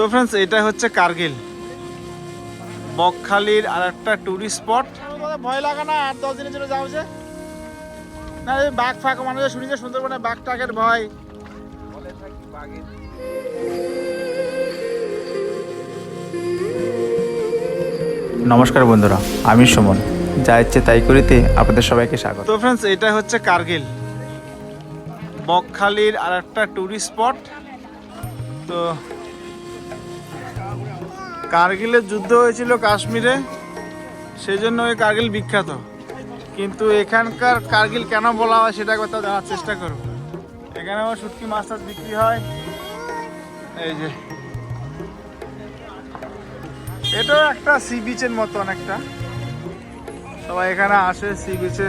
তো ফ্রেন্ডস এটা হচ্ছে কার্গিল। বকখালির আর একটা টুরিস্ট স্পট ভয় লাগে না আট দশ দিনের জন্য যাও যে না বাঘ ফাঁক মানুষ শুনি যে সুন্দরবনে বাঘ টাকের ভয়। নমস্কার বন্ধুরা আমি সুমন। যা ইচ্ছে তাই করিতে আপনাদের সবাইকে স্বাগত। তো ফ্রেন্ডস এটা হচ্ছে কার্গিল। বকখালির আর একটা টুরিস্ট স্পট তো কার্গিলের যুদ্ধ হয়েছিল কাশ্মীরে সেই জন্য ওই কার্গিল বিখ্যাত। কিন্তু এখানকার কার্গিল কেন বলা হয় সেটা কথা জানার চেষ্টা করব এখানে আমার শুটকি মাছ টাছ বিক্রি হয়। এই যে। এটাও একটা সি বিচের মতো অনেকটা সবাই এখানে আসে সি বিচে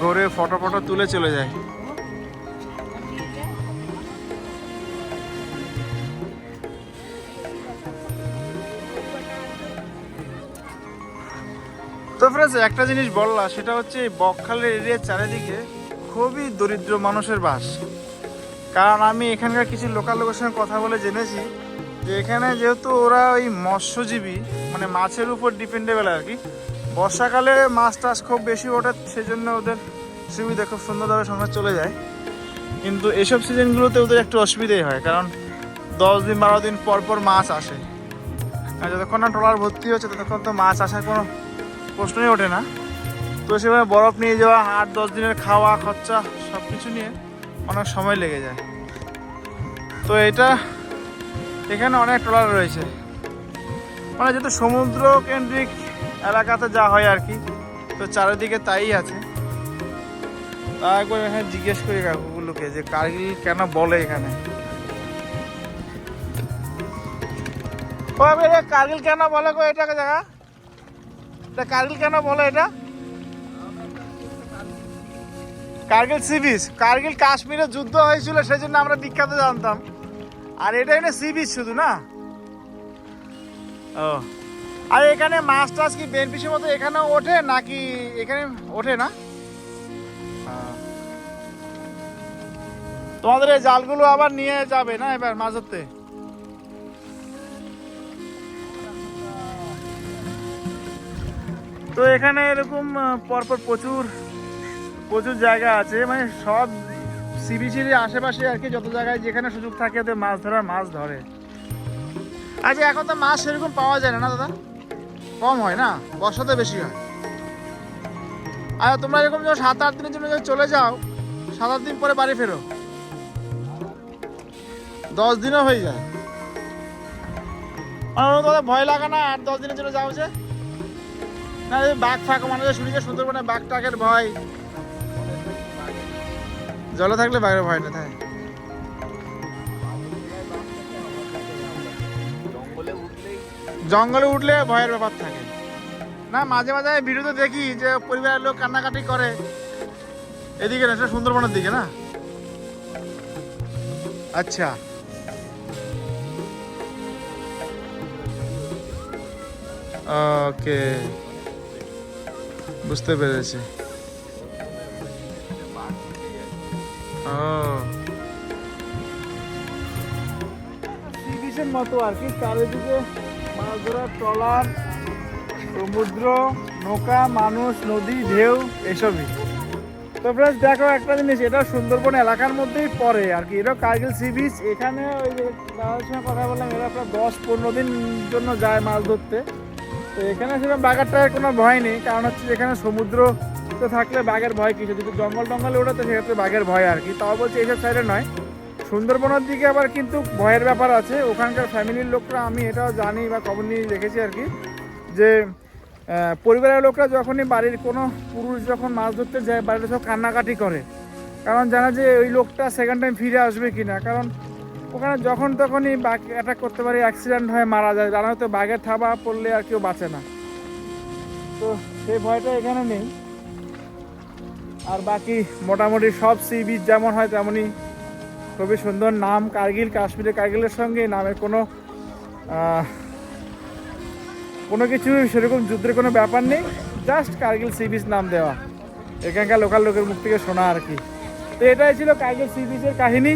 ঘুরে ফটো ফটো তুলে চলে যায়। তো একটা জিনিস বললা সেটা হচ্ছে এই বকখালের এরিয়ার চারিদিকে খুবই দরিদ্র মানুষের বাস। কারণ আমি এখানকার কিছু লোকাল লোকের সঙ্গে কথা বলে জেনেছি যে এখানে যেহেতু ওরা ওই মৎস্যজীবী মানে মাছের উপর ডিপেন্ডেবল আর কি, বর্ষাকালে মাছ টাছ খুব বেশি ওঠে, সেজন্য ওদের সুবিধা খুব সুন্দরভাবে সংসার চলে যায়। কিন্তু এসব সিজনগুলোতে ওদের একটু অসুবিধাই হয়, কারণ দশ দিন, বারো দিন পর পর মাছ আসে। আর যতক্ষণ না ট্রলার ভর্তি হচ্ছে, ততক্ষণ তো মাছ আসার কোনো প্রশ্নই ওঠে না। তো সেভাবে বরফ নিয়ে যাওয়া, আট, দশ দিনের খাওয়া, খরচা সব কিছু নিয়ে অনেক সময় লেগে যায়। তো এটা এখানে অনেক ট্রলার রয়েছে। মানে যেহেতু সমুদ্র কেন্দ্রিক এলাকাতে যা হয় আর কি, তো চারিদিকে তাই আছে। তা একবার এখানে জিজ্ঞেস করি কাকুগুলোকে যে কার্গিল কেন বলে এখানে? কার্গিল কেন বলে গো এটাকে জায়গা এটা কার্গিল কেন বলে এটা? Kargil sea beach. কার্গিল কাশ্মীরে যুদ্ধ হয়েছিল সেই জন্য আমরা বিখ্যাত জানতাম। আর এটা এখানে সি বিচ শুধু, না? ও। আর এখানে মাছ টাছ কি বেনপিসের মতো এখানেও ওঠে, নাকি এখানে ওঠে না? তোমাদের এই জালগুলো আবার নিয়ে যাবে না এবার মাছ ধরতে তো এখানে এরকম পরপর প্রচুর প্রচুর জায়গা আছে। মানে সব সিবিসির আশেপাশে আর কি যত জায়গায় যেখানে সুযোগ থাকে ওদের মাছ ধরার মাছ ধরে। আচ্ছা এখন তো মাছ সেরকম পাওয়া যায় না না দাদা? কম হয় না? বর্ষাতে বেশি হয়। আর তোমরা এরকম যখন সাত আট দিনের জন্য চলে যাও সাত আট দিন পরে বাড়ি ফেরো। দশ দিনও হয়ে যায়। আমার তোমাদের ভয় লাগা না আট দশ দিনের জন্য যাও যে। না বাঘ ফাঁক মানুষের শুনি যে সুন্দরবনে বাঘ টাকের ভয়। জলে থাকলে বাঘের ভয় না, থাকে। জঙ্গলে উঠলে ভয়ের ব্যাপার থাকে। না, মাঝে মাঝে ভিডিওতে দেখি যে পরিবারের লোক কান্নাকাটি করে। এদিকে না সুন্দরবনের দিকে না? আচ্ছা। ওকে। বুঝতে পেরেছি। বিচের মতো আর কি, চারিদিকে মাছ ধরার ট্রলার, সমুদ্র, নৌকা, মানুষ, নদী, ঢেউ, এসবই। তো ফ্রেন্ডস দেখো একটা জিনিস, এটা সুন্দরবন এলাকার মধ্যেই পড়ে আর কি। এটা কার্গিল সি বিচ, এখানে ওই যে দাদার সঙ্গে কথা বললাম, এরা প্রায় দশ পনেরো দিন জন্য যায় মাছ ধরতে। তো এখানে সেরকম বাঘের টাঘের কোনো ভয় নেই, কারণ হচ্ছে এখানে সমুদ্র তো থাকলে বাঘের ভয় কিছু, যদি জঙ্গল টঙ্গলে ওঠে তো সেক্ষেত্রে বাঘের ভয় আর কি। তাও বলছে এইসব সাইডে নয়। সুন্দরবনের দিকে আবার কিন্তু ভয়ের ব্যাপার আছে। ওখানকার ফ্যামিলির লোকরা, আমি এটাও জানি বা খবর নিয়ে দেখেছি আর কি, যে পরিবারের লোকরা যখনই বাড়ির কোনো পুরুষ যখন মাছ ধরতে যায়, বাড়িতে সব কান্নাকাটি করে। কারণ জানা যে ওই লোকটা সেকেন্ড টাইম ফিরে আসবে কি না কারণ ওখানে যখন তখনই বাঘ অ্যাটাক করতে পারে অ্যাক্সিডেন্ট হয়ে মারা যায়। জানা হয়তো বাঘের থাবা পড়লে আর কেউ বাঁচে না। তো সেই ভয়টা এখানে নেই। আর বাকি মোটামুটি সব সি বিচ যেমন হয় তেমনই খুবই সুন্দর নাম কার্গিল কাশ্মীরে কার্গিলের সঙ্গে নামের কোনো কোনো কিছু সেরকম যুদ্ধের কোনো ব্যাপার নেই। জাস্ট কার্গিল সি বিচ নাম দেওয়া। এখানকার লোকাল লোকের মুখ থেকে শোনা আর কি। তো এটাই ছিল কার্গিল সি বিচের কাহিনী।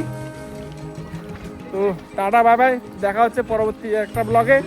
তো টাটা বাই বাই দেখা হচ্ছে পরবর্তী একটা ব্লগে